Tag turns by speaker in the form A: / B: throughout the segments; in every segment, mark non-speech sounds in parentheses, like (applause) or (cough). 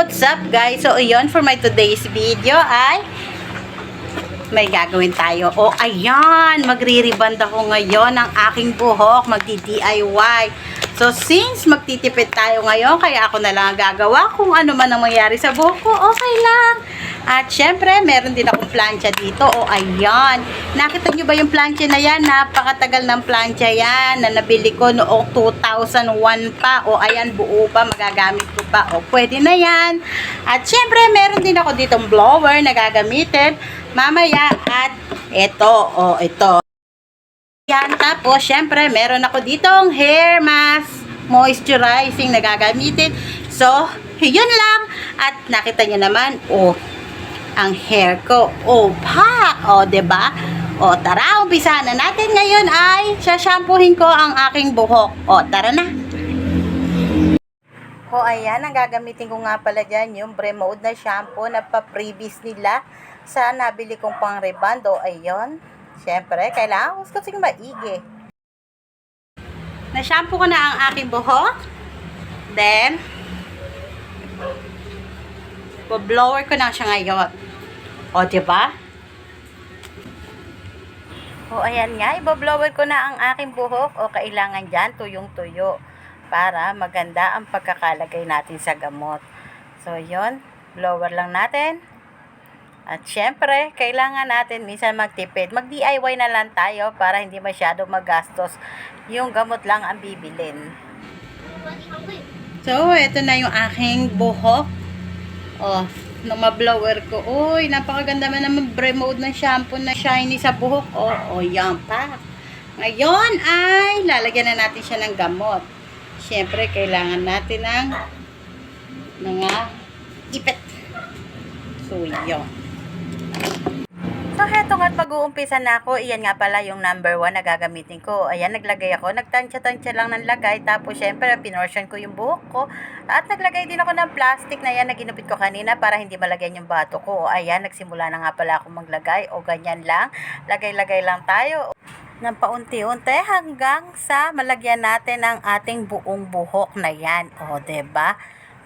A: what's up guys? So, yun for my today's video ay may gagawin tayo. O, ayan, magre-reband ngayon ng aking buhok, magdi-DIY. So, since magtitipid tayo ngayon, kaya ako na lang ang gagawa kung ano man ang mangyari sa buhok ko, okay lang. At syempre, meron din akong plancha dito. O, ayan. Nakita nyo ba yung plancha na yan? Napakatagal ng plancha yan na nabili ko noong 2001 pa. O, ayan, buo pa. Magagamit ko pa. O, pwede na yan. At syempre, meron din ako ditong blower na gagamitin mamaya. At ito, o, ito. Yan, tapos, syempre, meron ako ditong hair mask moisturizing na gagamitin. So, yun lang. At nakita nyo naman, oh, ang hair ko. Oh, pa! Oh, ba? Oh, tara, umpisa na natin ngayon ay shampoohin ko ang aking buhok. Oh, tara na. Oh, ayan, ang gagamitin ko nga pala dyan, yung Bremode na shampoo na pa-previous nila sa nabili kong pang reband. Oh, ayun. Siyempre, kailangan ko kasing maigi. Na-shampoo ko na ang aking buhok. Then, blower ko na siya ngayon. O, di ba? O, ayan nga, ibablower ko na ang aking buhok. O, kailangan dyan, tuyong-tuyo. Para maganda ang pagkakalagay natin sa gamot. So, yon blower lang natin. At syempre, kailangan natin minsan magtipid. Mag-DIY na lang tayo para hindi masyado magastos. Yung gamot lang ang bibilin. So, ito na yung aking buhok. Oh, nung ma-blower ko. Uy, napakaganda man naman Bremode ng shampoo na shiny sa buhok. Oh, oh, yan pa. Ngayon ay lalagyan na natin siya ng gamot. Siyempre, kailangan natin ng mga ipit. So, yun. So, heto nga't mag-uumpisa na ako. Iyan nga pala yung number one na gagamitin ko. Ayan, naglagay ako. Nagtansya-tansya lang ng lagay. Tapos, syempre, pinortion ko yung buhok ko. At naglagay din ako ng plastic na yan na ginupit ko kanina para hindi malagyan yung bato ko. Ayan, nagsimula na nga pala ako maglagay. O, ganyan lang. Lagay-lagay lang tayo ng paunti-unti hanggang sa malagyan natin ang ating buong buhok na yan. O, ba?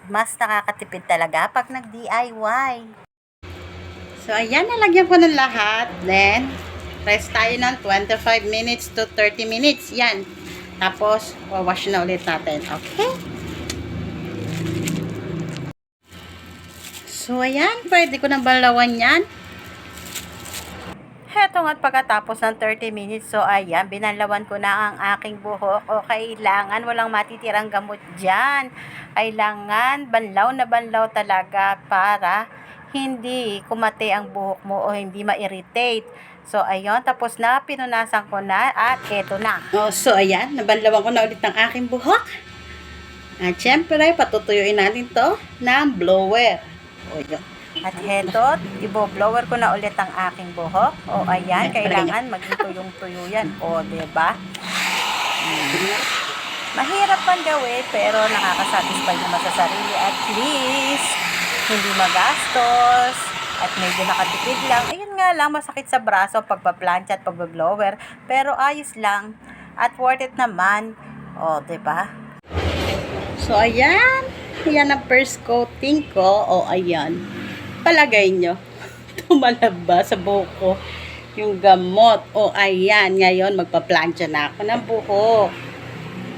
A: Mas nakakatipid talaga pag nag-DIY. So, ayan, nalagyan ko ng lahat. Then, rest tayo ng 25 minutes to 30 minutes. Yan. Tapos, wash na ulit natin. Okay? So, ayan. Pwede ko nang balawan yan. Heto nga't pagkatapos ng 30 minutes, so ayan, binalawan ko na ang aking buhok. O kailangan walang matitirang gamot dyan. Kailangan banlaw na banlaw talaga para hindi kumate ang buhok mo o hindi ma-irritate. So, ayun, tapos na, pinunasan ko na at eto na. Oh, so, ayan, nabanlawan ko na ulit ang aking buhok. At syempre, patutuyuin natin to ng blower. O, yun. At heto, ibo-blower ko na ulit ang aking buhok. O, ayan, kailangan maging tuyong-tuyo yan. O, diba? Hmm. Mahirap man gawin, pero nakakasatisfy naman sa sarili. At least, hindi magastos. At medyo nakatipid lang. Ayun nga lang, masakit sa braso pagpa-plancha at pagba-blower. Pero ayos lang. At worth it naman. O, diba? So, ayan. Ayan ang first coating ko. O, ayan. Palagay nyo. (laughs) Tumalab ba sa buhok ko? Yung gamot. O, ayan. Ngayon, magpa-plancha na ako ng buhok.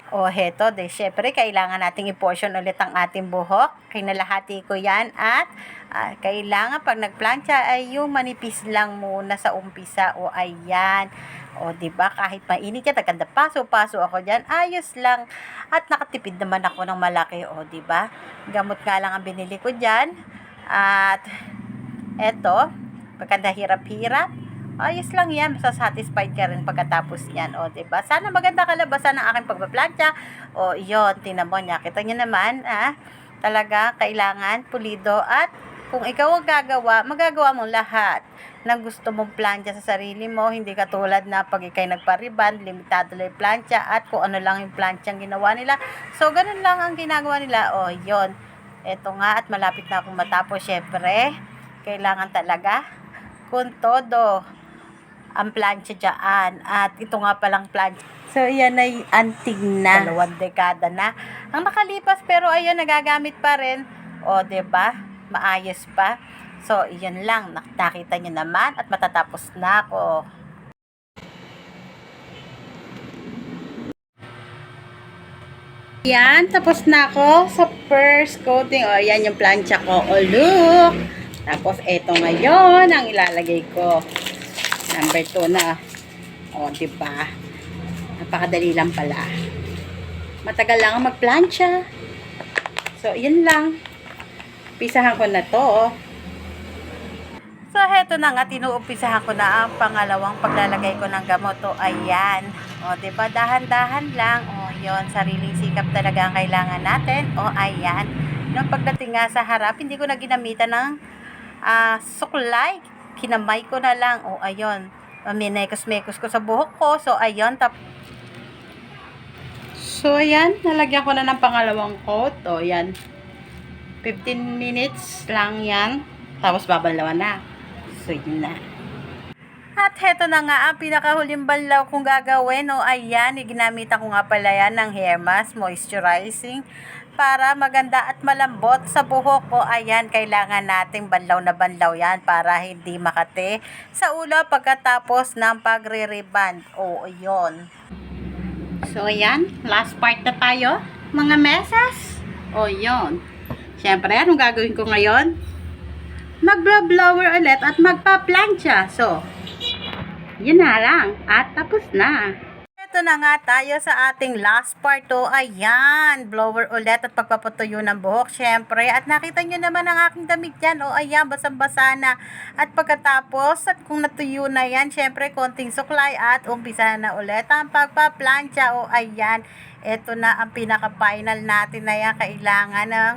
A: O, heto, de, syempre, kailangan nating i-portion ulit ang ating buhok. Kinalahati ko yan at ah, kailangan pag nagplancha ay yung manipis lang muna sa umpisa. O, ayan. O, di ba kahit mainit yan, taganda paso-paso ako dyan, ayos lang. At nakatipid naman ako ng malaki, o, di ba Gamot nga lang ang binili ko dyan. At, eto, pagkanda hirap-hirap, ayos lang yan, satisfied ka rin pagkatapos yan, o, 'di ba Sana maganda kalabasan ng aking pagpaplantya, o, yon tinan mo niya, kita niyo naman, ah, talaga, kailangan, pulido, at kung ikaw ang gagawa, magagawa mo lahat ng gusto mong plancha sa sarili mo, hindi katulad na pag ikay nagpariban, limitado lang yung plancha, at kung ano lang yung plancha ang ginawa nila, so, ganun lang ang ginagawa nila, o, yon eto nga, at malapit na akong matapos, syempre, kailangan talaga, kung todo, ang plancha dyan. At ito nga palang plancha. So, yan ay antig na. Dalawang dekada na. Ang nakalipas, pero ayun, nagagamit pa rin. O, ba? Maayos pa. So, iyon lang. Nak- Nakita nyo naman at matatapos na ako. Yan, tapos na ako sa first coating. O, yan yung plancha ko. O, look! Tapos, eto ngayon ang ilalagay ko. Number 2 na. O, di ba? Napakadali lang pala. Matagal lang ang magplancha. So, yun lang. Pisahan ko na to. oh. So, heto na nga, tinuumpisahan ko na ang pangalawang paglalagay ko ng gamot. O, ayan. O, ba dahan-dahan lang. O, yon sariling sikap talaga ang kailangan natin. O, ayan. Nung pagdating nga sa harap, hindi ko na ginamitan ng ah, suklay. Kinamay ko na lang. O, ayun. Minekos-mekos ko sa buhok ko. So, ayun. Tap so, ayan. Nalagyan ko na ng pangalawang coat. O, ayan. 15 minutes lang yan. Tapos babanlawan na. So, yun na. At heto na nga ang pinakahuling banlaw kong gagawin. O ayan, ginamitan ko nga pala yan ng hair mask moisturizing para maganda at malambot sa buhok. O ayan, kailangan nating banlaw na banlaw yan para hindi makate sa ulo pagkatapos ng pagre-reband. O, ayun. So, ayan. Last part na tayo. Mga mesas. O, yun. Siyempre, anong gagawin ko ngayon? Magba-blower ulit at magpa-plancha. So, yun na lang. At tapos na. Ito na nga tayo sa ating last part to. Ayan, blower ulit at pagpapatuyo ng buhok. Siyempre, at nakita nyo naman ang aking damit yan. O ayan, basang-basa na. At pagkatapos, at kung natuyo na yan, siyempre, konting suklay at umpisa na ulit ang pagpa-plancha. O ayan, ito na ang pinaka-final natin na yan. Kailangan ng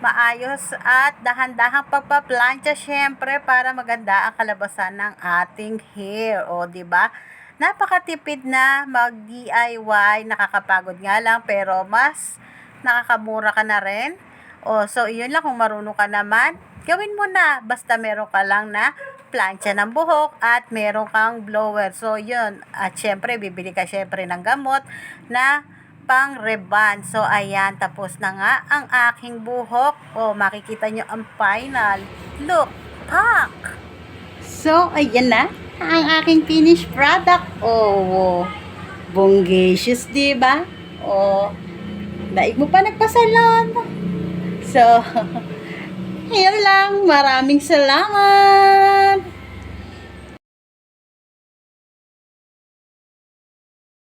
A: maayos at dahan-dahang pagpa-plancha syempre para maganda ang kalabasan ng ating hair. O, ba? Napakatipid na mag-DIY, nakakapagod nga lang pero mas nakakamura ka na rin. O, so iyon lang kung marunong ka naman, gawin mo na basta meron ka lang na plancha ng buhok at meron kang blower. So yun, at syempre bibili ka syempre ng gamot na pang reban. So, ayan, tapos na nga ang aking buhok. O, makikita nyo ang final look. Pak! So, ayan na ang aking finished product. Oh, bongacious, di ba? Oh, daig mo pa nagpasalon. So, (laughs) yun lang. Maraming salamat!